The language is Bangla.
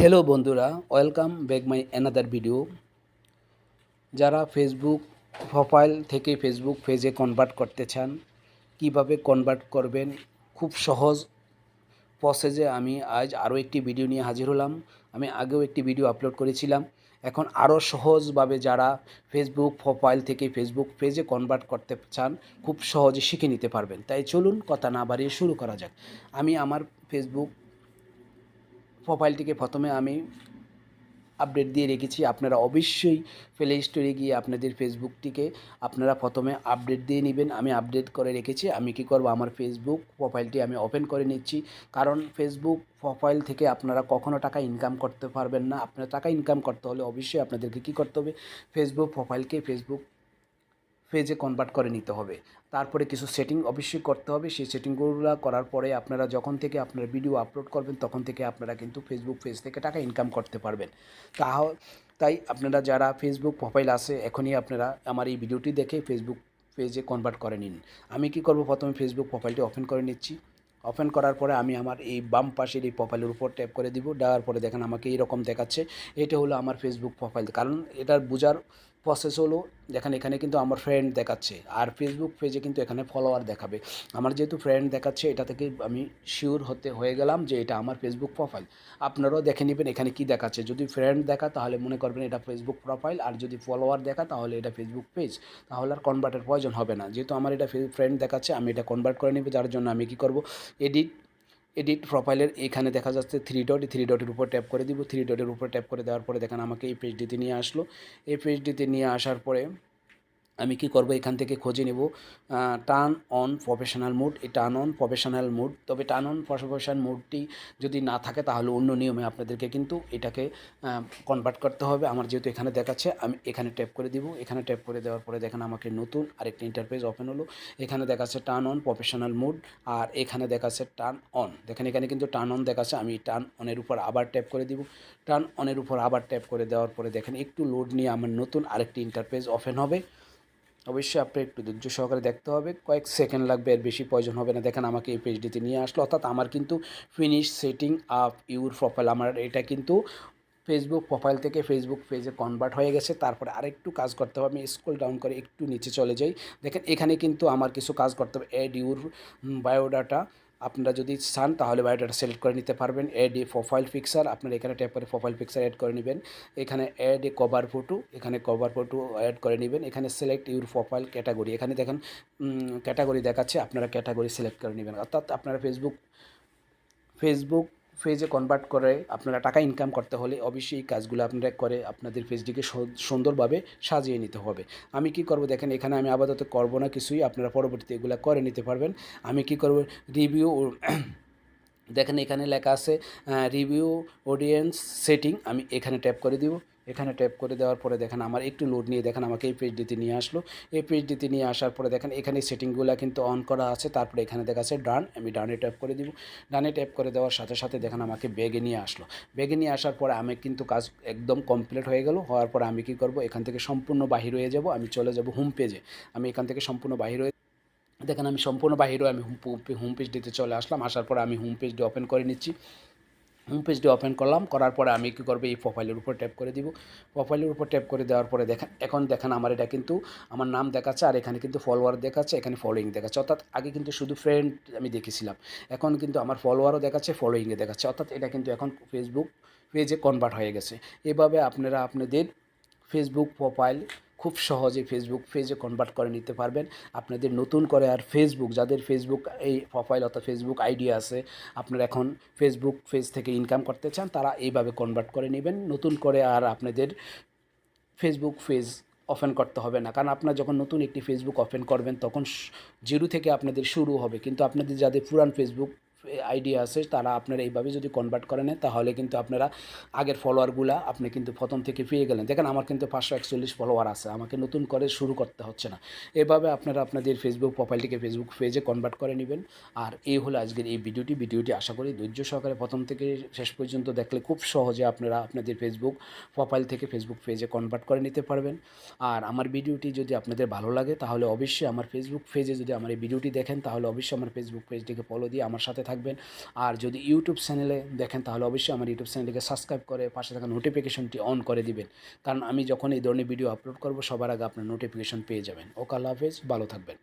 হ্যালো বন্ধুরা welcome back my another video যারা ফেসবুক প্রোফাইল থেকে ফেসবুক পেজে কনভার্ট করতে চান, কীভাবে কনভার্ট করবেন? খুব সহজ প্রসেসে আমি আজ আরও একটি ভিডিও নিয়ে হাজির হলাম। আমি আগেও একটি ভিডিও আপলোড করেছিলাম। এখন আরও সহজভাবে যারা ফেসবুক প্রোফাইল থেকে ফেসবুক পেজে কনভার্ট করতে চান, খুব সহজে শিখে নিতে পারবেন। তাই চলুন, কথা না বাড়িয়ে শুরু করা যাক। আমি আমার ফেসবুক প্রোফাইলটিকে প্রথমে আমি আপডেট দিয়ে রেখেছি। আপনারা অবশ্যই প্লে স্টোরে গিয়ে আপনাদের ফেসবুকটিকে আপনারা প্রথমে আপডেট দিয়ে নেবেন। আমি আপডেট করে রেখেছি। আমি কি করব? আমার ফেসবুক প্রোফাইলটি আমি ওপেন করে নিচ্ছি। কারণ ফেসবুক প্রোফাইল থেকে আপনারা কখনো টাকা ইনকাম করতে পারবেন না। আপনার টাকা ইনকাম করতে হলে অবশ্যই আপনাদেরকে কী করতে হবে? ফেসবুক প্রোফাইলকে ফেসবুক পেজে কনভার্ট করে নিতে হবে। তারপরে কিছু সেটিং অবশ্যই করতে হবে। সেই সেটিংগুলো করার পরে আপনারা যখন থেকে আপনারা ভিডিও আপলোড করবেন, তখন থেকে আপনারা কিন্তু ফেসবুক পেজ থেকে টাকা ইনকাম করতে পারবেন। তা তাই আপনারা যারা ফেসবুক প্রোফাইল আছে, এখনই আপনারা আমার এই ভিডিওটি দেখে ফেসবুক পেজে কনভার্ট করে নিন। আমি কি করব? প্রথমে ফেসবুক প্রোফাইলটি ওপেন করে নিচ্ছি। ওপেন করার পরে আমি আমার এই বাম পাশের এই প্রোফাইলের উপর ট্যাপ করে দিব। দেওয়ার পরে দেখেন আমাকে এইরকম দেখাচ্ছে। এটা হলো আমার ফেসবুক প্রোফাইল কারণ এটার বোঝার প্রসেস হলো দেখেন এখানে কিন্তু আমার ফ্রেন্ড দেখাচ্ছে। আর ফেসবুক পেজে কিন্তু এখানে ফলোয়ার দেখাবে। আমার যেহেতু ফ্রেন্ড দেখাচ্ছে, এটা থেকে আমি শিওর হতে, হয়ে গেলাম যে এটা আমার ফেসবুক প্রোফাইল আপনারাও দেখে নেবেন এখানে কি দেখাচ্ছে। যদি ফ্রেন্ড দেখা, তাহলে মনে করবেন এটা ফেসবুক প্রোফাইল আর যদি ফলোয়ার দেখা, তাহলে এটা ফেসবুক পেজ তাহলে আর কনভার্টের প্রয়োজন হবে না। যেহেতু আমার এটা ফ্রেন্ড দেখাচ্ছে, আমি এটা কনভার্ট করে নেব, যার জন্য আমি কি করব? এডিট এডিট প্রোফাইলের এখানে দেখা যাচ্ছে থ্রি ডট থ্রি ডটের উপর ট্যাপ করে দিব। থ্রি ডটের উপর ট্যাপ করে দেওয়ার পরে দেখেন আমাকে এই পেজটিতে নিয়ে আসলো। এই পেজটিতে নিয়ে আসার পরে আমি কি করব? এখান থেকে খুঁজে নেব। টার্ন অন প্রফেশনাল মুড এই টার্ন অন প্রফেশনাল মুড তবে টার্ন অন প্রফেশনাল মুডটি যদি না থাকে তাহলে অন্য নিয়মে আপনাদেরকে কিন্তু এটাকে কনভার্ট করতে হবে। আমার যেহেতু এখানে দেখাচ্ছে, আমি এখানে ট্যাপ করে দিব। এখানে ট্যাপ করে দেওয়ার পরে দেখেন আমাকে নতুন আরেকটি ইন্টারফেস ওপেন হলো। এখানে দেখাচ্ছে টার্ন অন প্রফেশনাল মুড আর এখানে দেখাচ্ছে টার্ন অন দেখেন এখানে কিন্তু টার্ন অন দেখাচ্ছে, আমি টার্ন অনের উপর আবার ট্যাপ করে দিব। টার্ন অনের উপর আবার ট্যাপ করে দেওয়ার পরে দেখেন একটু লোড নিয়ে আমার নতুন আরেকটি ইন্টারফেস ওপেন হবে। অবশ্যই আপনি একটু ধৈর্য সহকারে দেখতে হবে। কয়েক সেকেন্ড লাগবে, এর বেশি প্রয়োজন হবে না। দেখেন আমাকে এই পেজটিতে নিয়ে আসলো। অর্থাৎ আমার কিন্তু finish setting up your profile আমার এটা কিন্তু ফেসবুক প্রোফাইল থেকে ফেসবুক পেজে কনভার্ট হয়ে গেছে। তারপরে আরেকটু কাজ করতে হবে। আমি স্কুল ডাউন করে একটু নিচে চলে যাই। দেখেন এখানে কিন্তু আমার কিছু কাজ করতে হবে। অ্যাড ইউর বায়োডাটা আপনারা যদি চান, তাহলে বায়োডাটা সিলেক্ট করে নিতে পারবেন। এড এ প্রোফাইল পিকচার আপনারা এখানে ট্যাপ করে প্রোফাইল পিকচার অ্যাড করে নেবেন। এখানে অ্যাড এ কভার ফটো এখানে কভার ফটো অ্যাড করে নেবেন। এখানে সিলেক্ট ইউর প্রোফাইল ক্যাটাগরি এখানে দেখেন ক্যাটাগরি দেখাচ্ছে, আপনারা ক্যাটাগরি সিলেক্ট করে নেবেন। অর্থাৎ আপনারা ফেসবুক ফেসবুক পেজে কনভার্ট করে আপনারা টাকা ইনকাম করতে হলে অবশ্যই এই কাজগুলো আপনারা করে আপনাদের পেজটিকে সুন্দরভাবে সাজিয়ে নিতে হবে। আমি কি করব দেখেন, এখানে আমি আপাতত করব না কিছুই, আপনারা পরবর্তীতে এগুলো করে নিতে পারবেন। আমি কি করব রিভিউ দেখেন এখানে লেখা আছে রিভিউ অডিয়েন্স সেটিং আমি এখানে ট্যাপ করে দিব। এখানে ট্যাপ করে দেওয়ার পরে দেখেন আমার একটু লোড নিয়ে দেখেন আমাকে এই পেজটিতে নিয়ে আসলো। এই পেজটিতে নিয়ে আসার পরে দেখেন এখানে সেটিংগুলো কিন্তু অন করা আছে, তারপরে এখানে দেখা আছে ডান আমি ডানে ট্যাপ করে দিব। ডানে ট্যাপ করে দেওয়ার সাথে সাথে দেখেন আমাকে ব্যাগে নিয়ে আসলো। বেগে নিয়ে আসার পরে আমি কিন্তু কাজ একদম কমপ্লিট হয়ে গেল, হওয়ার পরে আমি কি করব? এখান থেকে সম্পূর্ণ বাহির হয়ে যাব, আমি চলে যাব হোম পেজে আমি এখান থেকে সম্পূর্ণ বাহির হয়ে দেখেন আমি সম্পূর্ণ বাহিরে আমি হোম পেজ পেজটিতে চলে আসলাম, আসার পরে আমি হোম পেজটি ওপেন করে নিচ্ছি। হোম পেজটি ওপেন করলাম, করার পরে আমি কী করব, এই প্রোফাইলের উপর ট্যাপ করে দিব। প্রোফাইলের উপর ট্যাপ করে দেওয়ার পরে দেখেন, এখন দেখেন আমার এটা কিন্তু, আমার নাম দেখাচ্ছে আর এখানে কিন্তু ফলোয়ার দেখাচ্ছে, এখানে ফলোয়িং দেখাচ্ছে। অর্থাৎ আগে কিন্তু শুধু ফ্রেন্ড আমি দেখেছিলাম, এখন কিন্তু আমার ফলোয়ারও দেখাচ্ছে ফলোয়িংয়ে দেখাচ্ছে। অর্থাৎ এটা কিন্তু এখন ফেসবুক পেজে কনভার্ট হয়ে গেছে। এভাবে আপনারা আপনাদের ফেসবুক প্রোফাইল খুব সহজে ফেসবুক পেজে কনভার্ট করে নিতে পারবেন। আপনাদের নতুন করে আর ফেসবুক যাদের ফেসবুক এই প্রোফাইল অর্থাৎ ফেসবুক আইডি আছে, আপনারা এখন ফেসবুক পেজ থেকে ইনকাম করতে চান, তারা এইভাবে কনভার্ট করে নেবেন। নতুন করে আর আপনাদের ফেসবুক পেজ ওপেন করতে হবে না। কারণ আপনারা যখন নতুন একটি ফেসবুক ওপেন করবেন, তখন জিরো থেকে আপনাদের শুরু হবে। কিন্তু আপনাদের যাদের পুরান ফেসবুক আইডিয়া আছে, তারা আপনারা এইভাবে যদি কনভার্ট করে তাহলে কিন্তু আপনারা আগের ফলোয়ারগুলো আপনি কিন্তু প্রথম থেকে পেয়ে গেলেন। দেখেন, আমার কিন্তু পাঁচশো একচল্লিশ ফলোয়ার আছে, আমাকে নতুন করে শুরু করতে হচ্ছে না। এভাবে আপনারা আপনাদের ফেসবুক প্রোফাইলটিকে ফেসবুক পেজে কনভার্ট করে নেবেন। আর এই হলো আজকের এই ভিডিওটি। ভিডিওটি আশা করি ধৈর্য সহকারে প্রথম থেকে শেষ পর্যন্ত দেখলে খুব সহজে আপনারা আপনাদের ফেসবুক প্রোফাইল থেকে ফেসবুক পেজে কনভার্ট করে নিতে পারবেন। আর আমার ভিডিওটি যদি আপনাদের ভালো লাগে, তাহলে অবশ্যই আমার ফেসবুক পেজে যদি আমার এই ভিডিওটি দেখেন, তাহলে অবশ্যই আমার ফেসবুক পেজটিকে ফলো দিয়ে আমার সাথে থাকবেন। আর যদি ইউটিউব চ্যানেলে দেখেন, তাহলে অবশ্যই আমার ইউটিউব চ্যানেলটিকে সাবস্ক্রাইব করে পাশে থাকা নোটিফিকেশনটি অন করে দিবেন। কারণ আমি যখন এই ধরনের ভিডিও আপলোড করব, সবার আগে আপনার নোটিফিকেশন পেয়ে যাবেন। ওকে, আল্লাহ হাফেজ, ভালো থাকবেন।